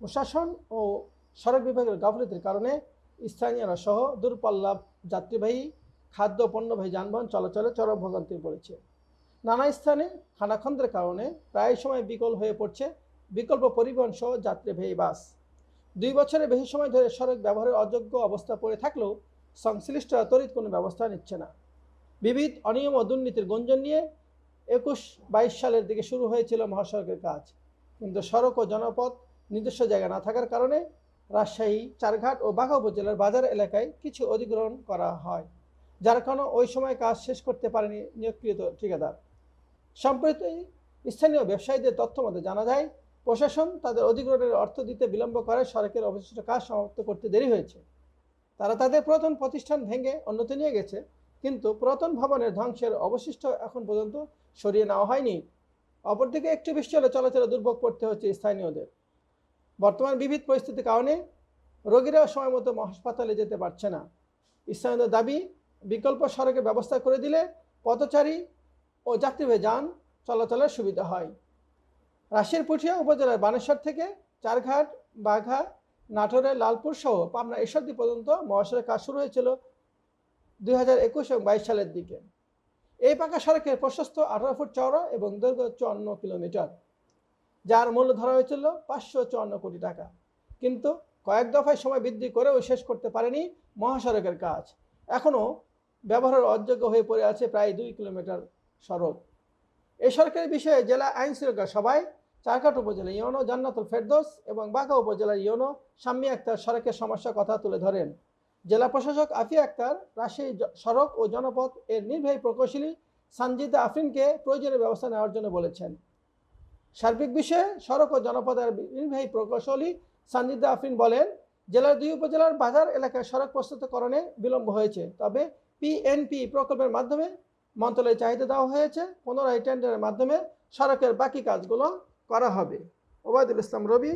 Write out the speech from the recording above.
প্রশাসন ও সড়ক বিভাগের গাফলতির কারণে স্থানীয়রা সহ দূরপাল্লা যাত্রীবাহী, খাদ্য পণ্যবাহী যানবাহন চলাচলে চরম ভোগান্তি পড়েছে। নানা স্থানে খানাখন্দের কারণে প্রায় সময় বিকল হয়ে পড়ছে বিকল্প পরিবহন সহ যাত্রীবাহী বাস। দুই বছরের বেশি সময় ধরে সড়ক ব্যবহারের অযোগ্য অবস্থা পড়ে থাকলেও সংশ্লিষ্টরা তড়িৎ কোনো ব্যবস্থা নিচ্ছে না। বিবিধ অনিয়ম ও দুর্নীতির গুঞ্জন নিয়ে একুশ বাইশ সালের দিকে শুরু হয়েছিল মহাসড়কের কাজ। কিন্তু সড়ক ও জনপথ নিজস্ব জায়গা না থাকার কারণে রাজশাহী, চারঘাট ও বাঘা উপজেলার বাজার এলাকায় কিছু অধিগ্রহণ করা হয়, যার কারণে ওই সময় কাজ শেষ করতে পারেনি নিয়োগকৃত ঠিকাদার। সম্প্রতি স্থানীয় ব্যবসায়ীদের তথ্য মতে জানা যায়, প্রশাসন তাদের অধিগ্রহণের অর্থ দিতে বিলম্ব করে সড়কের অবশিষ্ট কাজ সমাপ্ত করতে দেরি হয়েছে। তারা তাদের পুরাতন প্রতিষ্ঠান ভেঙে অন্যতে নিয়ে গেছে, কিন্তু পুরাতন ভবনের ধ্বংসের অবশিষ্ট এখন পর্যন্ত সরিয়ে নেওয়া হয়নি। অপরদিকে একটু বৃষ্টি হলে চলাচলে দুর্ভোগ পড়তে হচ্ছে স্থানীয়দের। বর্তমান বিবিধ পরিস্থিতির কারণে রোগীরাও সময় মতো হাসপাতালে যেতে পারছে না। স্থানীয়দের দাবি, বিকল্প সড়কের ব্যবস্থা করে দিলে পথচারী ও যাত্রীবাহী যান, চলাচলের সুবিধা হয়। রাশিয়ার পুঠিয়া উপজেলার বানেশ্বর থেকে চারঘাট, বাঘা, নাটোরের লালপুর সহ পাবনা ঈশ্বরদী পর্যন্ত মহাসড়কের কাজ শুরু হয়েছিল দুই হাজার একুশ এবং বাইশ সালের দিকে। এই পাকা সড়কের প্রশস্ত আঠারো ফুট চওড়া এবং দৈর্ঘ্য চুয়ান্ন কিলোমিটার। যার মূল্য ধরা হয়েছিল পাঁচশো চুয়ান্ন কোটি টাকা। কিন্তু কয়েক দফায় সময় বৃদ্ধি করেও শেষ করতে পারেনি মহাসড়কের কাজ। এখনও ব্যবহারের অযোগ্য হয়ে পড়ে আছে প্রায় দুই কিলোমিটার সড়ক। এ সরকারি বিষয়ে জেলা আইন শৃঙ্খলা সভায় চারঘাট উপজেলা ইউনো জান্নাতুল ফেরদোস এবং বাঁকা উপজেলার ইউনো সাম্মি আক্তার সড়কের সমস্যার কথা তুলে ধরেন। জেলা প্রশাসক আফিয়া আক্তার রাজশাহী সড়ক ও জনপথ এর নির্বাহী প্রকৌশলী সানজিদা আফরিনকে প্রয়োজনীয় ব্যবস্থা নেওয়ার জন্য বলেছেন। সার্বিক বিষয়ে সড়ক ও জনপদের নির্বাহী প্রকৌশলী সঞ্জিদা আফরিন বলেন, জেলার দুই উপজেলার বাজার এলাকায় সড়ক প্রস্তুতকরণে বিলম্ব হয়েছে, তবে পিএনপি প্রকল্পের মাধ্যমে মন্ত্রণালয়ে চাহিদা দেওয়া হয়েছে। পুনরায় টেন্ডারের মাধ্যমে সড়কের বাকি কাজগুলো করা হবে। ওবায়দুল ইসলাম রবি